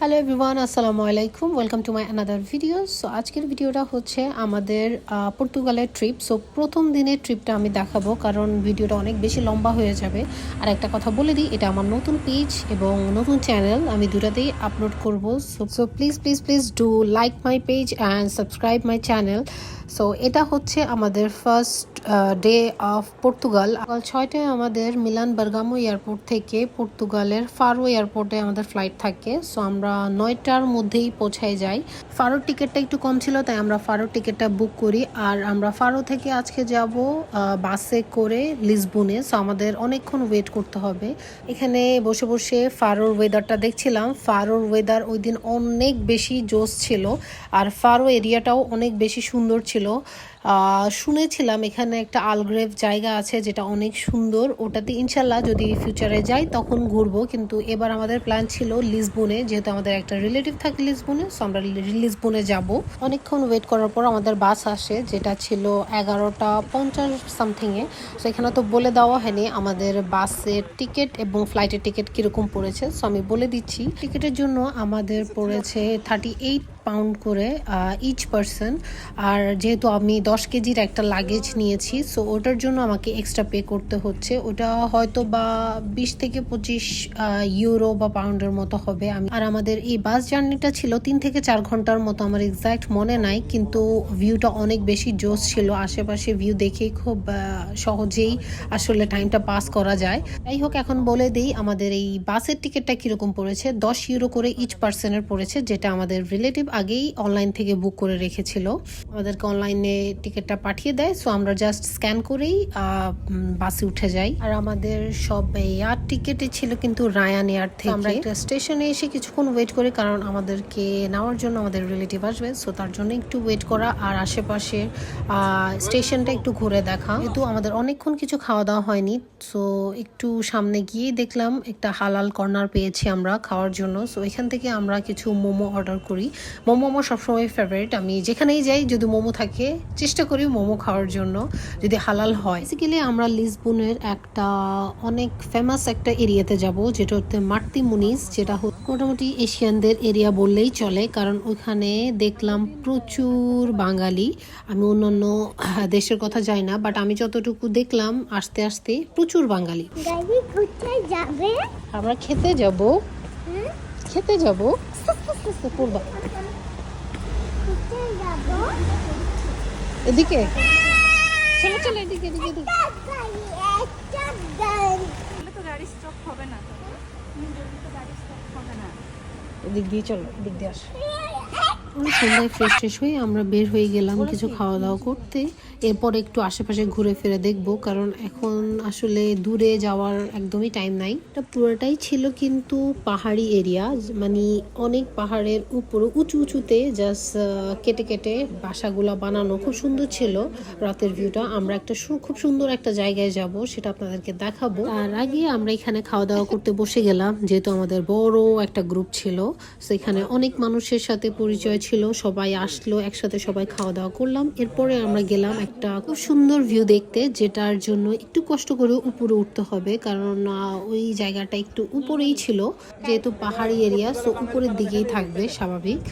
Hello everyone আসসালামু আলাইকুম welcome to my another video so আজকের ভিডিওটা হচ্ছে আমাদের পর্তুগালের ট্রিপ সো প্রথম দিনের ট্রিপটা আমি দেখাবো, কারণ ভিডিওটা অনেক বেশি লম্বা হয়ে যাবে। আর একটা কথা বলে দিই, এটা আমার নতুন পেজ এবং নতুন চ্যানেল আমি দুটাতেই আপলোড করব। So so please please please do like my page and subscribe my channel so এটা হচ্ছে আমাদের ফার্স্ট ডে অফ পর্তুগাল সকাল ছয়টায় আমাদের মিলান বার্গামো এয়ারপোর্ট থেকে পর্তুগালের ফারো এয়ারপোর্টে আমাদের ফ্লাইট থাকে। সো আমরা নয়টার মধ্যেই পৌঁছায় যাই। ফারোর টিকিটটা একটু কম ছিল, তাই আমরা ফারোর টিকিটটা বুক করি। আর আমরা ফারো থেকে আজকে যাব বাসে করে লিসবনে। সো আমাদের অনেকক্ষণ ওয়েট করতে হবে। এখানে বসে বসে ফারোর ওয়েদারটা দেখছিলাম। ফারোর ওয়েদার ওই দিন অনেক বেশি জোস ছিল। আর ফারো এরিয়াটাও অনেক বেশি সুন্দর ছিল। শুনেছিলাম এখানে একটা আলগ্রেভ জায়গা আছে যেটা অনেক সুন্দর। ওটাতে ইনশাল্লাহ যদি ফিউচারে যাই তখন ঘুরবো। কিন্তু এবার আমাদের প্ল্যান ছিল লিসবনে, যেহেতু আমাদের একটা রিলেটিভ থাকে লিসবনে সো আমরা লিসবনে যাব। অনেকক্ষণ ওয়েট করার পর আমাদের বাস আসে, যেটা ছিল এগারোটা পঞ্চাশ সামথিংয়ে সো এখানে তো বলে দেওয়া হয়নি আমাদের বাসের টিকিট এবং ফ্লাইটের টিকিট কীরকম পড়েছে। সো আমি বলে দিচ্ছি টিকিটের জন্য আমাদের পড়েছে থার্টি এইট পাউন্ড করে ইচ পারসন আর যেহেতু আমি দশ কেজির একটা লাগেজ নিয়েছি সো ওটার জন্য আমাকে এক্সট্রা পে করতে হচ্ছে। ওটা হয়তো বা বিশ থেকে পঁচিশ ইউরো বা পাউন্ডের মতো হবে। আমি আর আমাদের এই বাস জার্নিটা ছিল তিন থেকে চার ঘণ্টার মতো, আমার এক্সাক্ট মনে নাই, কিন্তু ভিউটা অনেক বেশি জোস ছিল। আশেপাশে ভিউ দেখেই খুব সহজেই আসলে টাইমটা পাস করা যায়। যাই হোক, এখন বলে দিই, আমাদের এই বাসের টিকিটটা কীরকম পড়েছে? দশ ইউরো করে ইচ পার্সনের পড়েছে, যেটা আমাদের রিলেটিভ আগেই অনলাইন থেকে বুক করে রেখেছিল। আমাদেরকে অনলাইনে টিকিটটা পাঠিয়ে দেয় সো আমরা জাস্ট স্ক্যান করেই বাসে উঠে যাই। আর আমাদের সব এয়ার টিকিটে ছিল কিন্তু রায়ান এয়ার থেকে। আমরা একটা স্টেশনে এসে কিছুক্ষণ ওয়েট করি, কারণ আমাদেরকে নেওয়ার জন্য আমাদের রিলেটিভ আসবে সো তার জন্য একটু ওয়েট করা। আর আশেপাশে স্টেশনটা একটু ঘুরে দেখা। যেহেতু আমাদের অনেকক্ষণ কিছু খাওয়া দাওয়া হয়নি সো একটু সামনে গিয়ে দেখলাম, একটা হালাল কর্নার পেয়েছি আমরা খাওয়ার জন্য। সো এখান থেকে আমরা কিছু মোমো অর্ডার করি। মোমো আমার সবসময় ফেভারিট আমি যেখানেই যাই যদি মোমো থাকে চেষ্টা করি মোমো খাওয়ার জন্য। যদি হালাল হয়। বেসিক্যালি আমরা লিসবনের একটা অনেক ফেমাস একটা এরিয়াতে যাব যেটা হচ্ছে মার্তি মুনিস যেটা হচ্ছে মোটামুটি এশিয়ানদের এরিয়া বললেই চলে কারণ ওইখানে দেখলাম প্রচুর বাঙালি। আমি অন্যান্য দেশের কথা যাই না বাট আমি যতটুকু দেখলাম আসতে আসতে প্রচুর বাঙালি। আমরা খেতে যাব। খেতে যাব। এদিকে? চলো চলো এদিকে এদিকে তো গাড়ি স্টপ হবে না হুম, বললে তো গাড়ি স্টপ হবে না। এদিক দিয়ে চলো এদিক দিয়ে আসো। সন্ধ্যায় ফ্রেশ ট্রেশ হয়ে আমরা বের হয়ে গেলাম কিছু খাওয়া দাওয়া করতে। এরপর একটু আশেপাশে ঘুরে ফিরে দেখব কারণ এখন আসলে দূরে যাওয়ার একদমই টাইম নাই। এটা পুরোটাই ছিল কিন্তু পাহাড়ি এরিয়া মানে অনেক পাহাড়ের উপরে উঁচু উঁচুতে জাস্ট কেটে কেটে বাসাগুলো বানানো খুব সুন্দর ছিল। রাতের ভিউটা আমরা একটা খুব সুন্দর একটা জায়গায় যাব সেটা আপনাদেরকে দেখাবো। আর আগে আমরা এখানে খাওয়া দাওয়া করতে বসে গেলাম যেহেতু আমাদের বড় একটা গ্রুপ ছিল সেখানে অনেক মানুষের সাথে পরিচয় ছিল, সবাই আসলো, একসাথে সবাই খাওয়া দাওয়া করলাম। এরপরে আমরা গেলাম একটা খুব সুন্দর ভিউ দেখতে, যেটার জন্য একটু কষ্ট করে উপরে উঠতে হবে, কারণ ওই জায়গাটা একটু উপরেই ছিল। যেহেতু পাহাড়ি এরিয়া সো উপরের দিকেই থাকবে, স্বাভাবিক।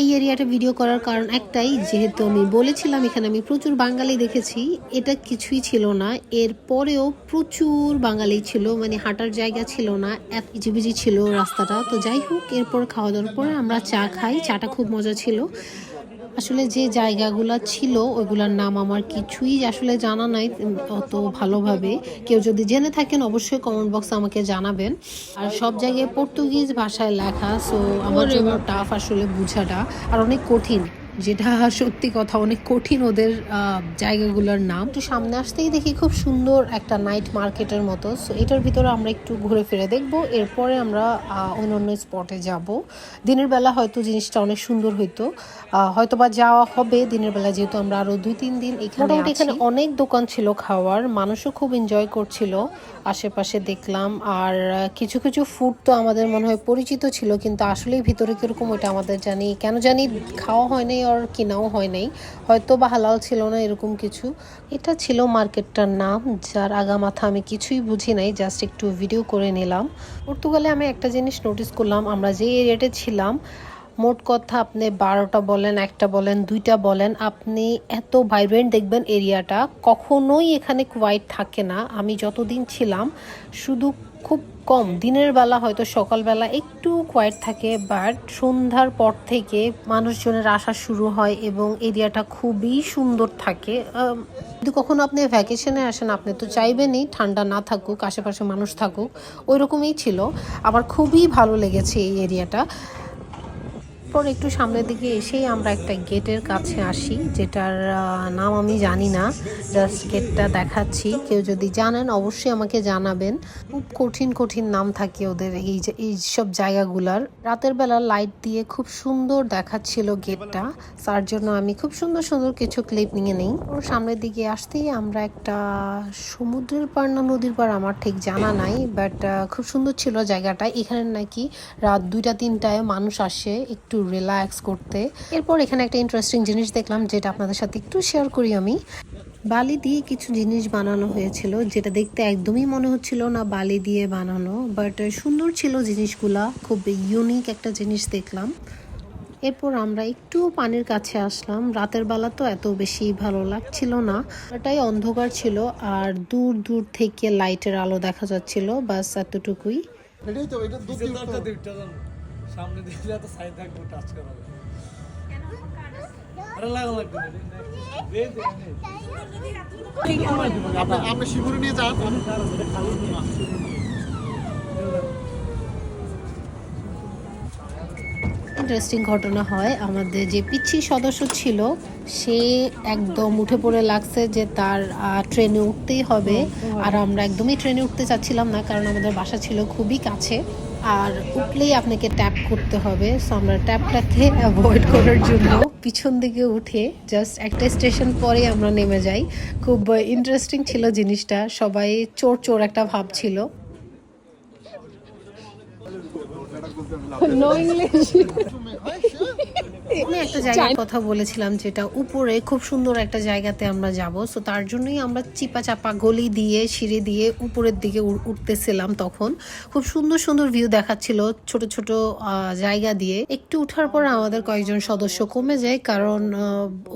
এই এরিয়াটা ভিডিও করার কারণ একটাই, যেহেতু আমি বলেছিলাম, এখানে আমি প্রচুর বাঙালি দেখেছি, এটা কিছুই ছিল না। এর পরেও প্রচুর বাঙালি ছিল মানে হাঁটার জায়গা ছিল না, এত ইজিবিজি ছিল রাস্তাটা। তো যাই হোক, এরপর খাওয়া দাওয়ার পরে আমরা চা খাই, চাটা খুব মজা ছিল। আসলে যে জায়গাগুলো ছিল ওইগুলোর নাম আমার কিছুই আসলে জানা নাই অত ভালোভাবে। কেউ যদি জেনে থাকেন অবশ্যই কমেন্ট বক্স আমাকে জানাবেন। আর সব জায়গায় পর্তুগিজ ভাষায় লেখা সো আমার জন্য টাফ আসলে বোঝাটা আর অনেক কঠিন। যেটা সত্যি কথা অনেক কঠিন ওদের জায়গাগুলোর নাম। তো সামনে আসতেই দেখি খুব সুন্দর একটা নাইট মার্কেটের মতো। সো এটার ভিতরে আমরা একটু ঘুরে ফিরে দেখব। এরপরে আমরা অন্য অন্য স্পটে যাব। দিনের বেলা হয়তো জিনিসটা অনেক সুন্দর হইতো। হয়তো বা যাওয়া হবে দিনের বেলা যেহেতু আমরা আরও দুই তিন দিন এখানে এখানে অনেক দোকান ছিল খাওয়ার মানুষও খুব এনজয় করছিল। আশেপাশে দেখলাম। আর কিছু কিছু ফুড তো আমাদের মনে হয় পরিচিত ছিল, কিন্তু আসলেই ভিতরে কীরকম ওইটা আমাদের জানি, কেন জানি খাওয়া হয় নাই আর কেনাও হয় নাই। হয়তো বা হালাল ছিল না এরকম কিছু। এটা ছিল মার্কেটটার নাম, যার আগা মাথা আমি কিছুই বুঝি নাই জাস্ট একটু ভিডিও করে নিলাম। পর্তুগালে আমি একটা জিনিস নোটিস করলাম, আমরা যে এরিয়াতে ছিলাম মোট কথা আপনি বারোটা বলেন, একটা বলেন, দুইটা বলেন, আপনি এত ভাইব্রেন্ট দেখবেন এরিয়াটা। কখনোই এখানে কোয়াইট থাকে না। আমি যতদিন ছিলাম, শুধু খুব কম, দিনের বেলা হয়তো সকালবেলা একটু কোয়াইট থাকে বাট সন্ধ্যার পর থেকে মানুষজনের আসা শুরু হয় এবং এরিয়াটা খুবই সুন্দর থাকে। যদি কখনো আপনি ভ্যাকেশনে আসেন, আপনি তো চাইবেনই ঠান্ডা না থাকুক, আশেপাশে মানুষ থাকুক ওই রকমই ছিল। আমার খুবই ভালো লেগেছে এই এরিয়াটা। পর একটু সামনের দিকে এসেই আমরা একটা গেটের কাছে আসি, যেটার নাম আমি জানি না। জাস্ট গেটটা দেখাচ্ছি। কেউ যদি জানেন, অবশ্যই আমাকে জানাবেন। খুব কঠিন কঠিন নাম থাকে ওদের এই যে, এই সব জায়গাগুলার। রাতের বেলা লাইট দিয়ে খুব সুন্দর দেখাচ্ছিল গেটটা। তার জন্য আমি খুব সুন্দর সুন্দর কিছু ক্লিপ নিয়ে নিই। ওর সামনের দিকে আসতেই আমরা একটা সমুদ্রের পার না নদীর পার আমার ঠিক জানা নাই বাট খুব সুন্দর ছিল জায়গাটা। এখানে নাকি রাত দুইটা, তিনটায় মানুষ আসে, একটু রিল্যাক্স করতে। এরপর এখানে একটা ইন্টারেস্টিং জিনিস দেখলাম যেটা আপনাদের সাথে একটু শেয়ার করি আমি। বালি দিয়ে কিছু জিনিস বানানো হয়েছিল যেটা দেখতে একদমই মনে হচ্ছিল না বালি দিয়ে বানানো বাট সুন্দর ছিল জিনিসগুলা খুব ইউনিক একটা জিনিস দেখলাম। এরপর আমরা একটু পানির কাছে আসলাম রাতের বেলা তো এত বেশি ভালো লাগছিল না। ওটাই অন্ধকার ছিল আর দূর দূর থেকে লাইটের আলো দেখা যাচ্ছিল বাস এতটুকুই। সামনে দিলে তো সাইড থাকব টাচ করা আপনি আপনি শিমুরে নিয়ে যান। ইন্টারেস্টিং ঘটনা হয়। আমাদের যে পিচ্ছি সদস্য ছিল সে একদম উঠে পড়ে লাগছে যে তার ট্রেনে উঠতেই হবে। আর আমরা একদমই ট্রেনে উঠতে চাচ্ছিলাম না কারণ আমাদের বাসা ছিল খুবই কাছে। আর উঠলেই আপনাকে ট্যাপ করতে হবে। সো আমরা ট্যাপটাকে অ্যাভয়েড করার জন্য পিছন দিকে উঠে জাস্ট একটা স্টেশন পরে আমরা নেমে যাই। খুব ইন্টারেস্টিং ছিল জিনিসটা। সবাই চোর চোর একটা ভাব ছিল। আমি একটা জায়গার কথা বলেছিলাম যেটা উপরে খুব সুন্দর একটা জায়গাতে আমরা যাব। সো তার জন্যই আমরা চিপা চাপা গলি দিয়ে সিঁড়ি দিয়ে উপরের দিকে উঠতেছিলাম তখন। খুব সুন্দর সুন্দর ভিউ দেখাচ্ছিল ছোট ছোট জায়গা দিয়ে। একটু উঠার পর আমাদের কয়েকজন সদস্য কমে যায় কারণ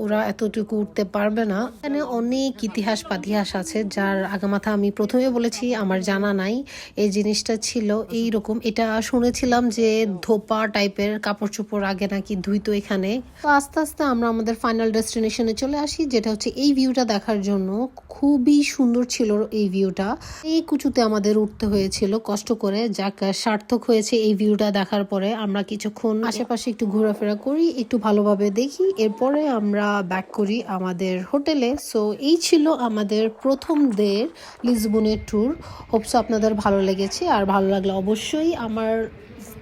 ওরা এতটুকু উঠতে পারবে না। এখানে অনেক ইতিহাস পাতিহাস আছে যার আগামাথা আমি প্রথমে বলেছি আমার জানা নাই। এই জিনিসটা ছিল এই রকম এটা শুনেছিলাম যে ধোপা টাইপের কাপড় চোপড় আগে নাকি ধুইতো এখানে। তো আস্তে আস্তে আমরা আমাদের ফাইনাল ডেস্টিনেশনে চলে আসি, যেটা হচ্ছে এই ভিউটা দেখার জন্য। খুবই সুন্দর ছিল এই ভিউটা এই কুচুতে আমাদের উঠতে হয়েছিল কষ্ট করে, যাক, সার্থক হয়েছে এই ভিউটা দেখার পরে। আমরা কিছুক্ষণ আশেপাশে একটু ঘোরাফেরা করি, একটু ভালোভাবে দেখি। এরপরে আমরা ব্যাক করি আমাদের হোটেলে। সো এই ছিল আমাদের প্রথম দের লিসবনের ট্যুর হোপসো আপনাদের ভালো লেগেছে। আর ভালো লাগলে অবশ্যই আমার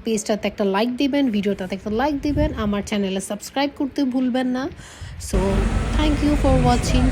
পেজটাতে একটা লাইক দিবেন, ভিডিওটাতে একটা লাইক দিবেন, আমার চ্যানেলে সাবস্ক্রাইব করতে ভুলবেন না। So thank you for watching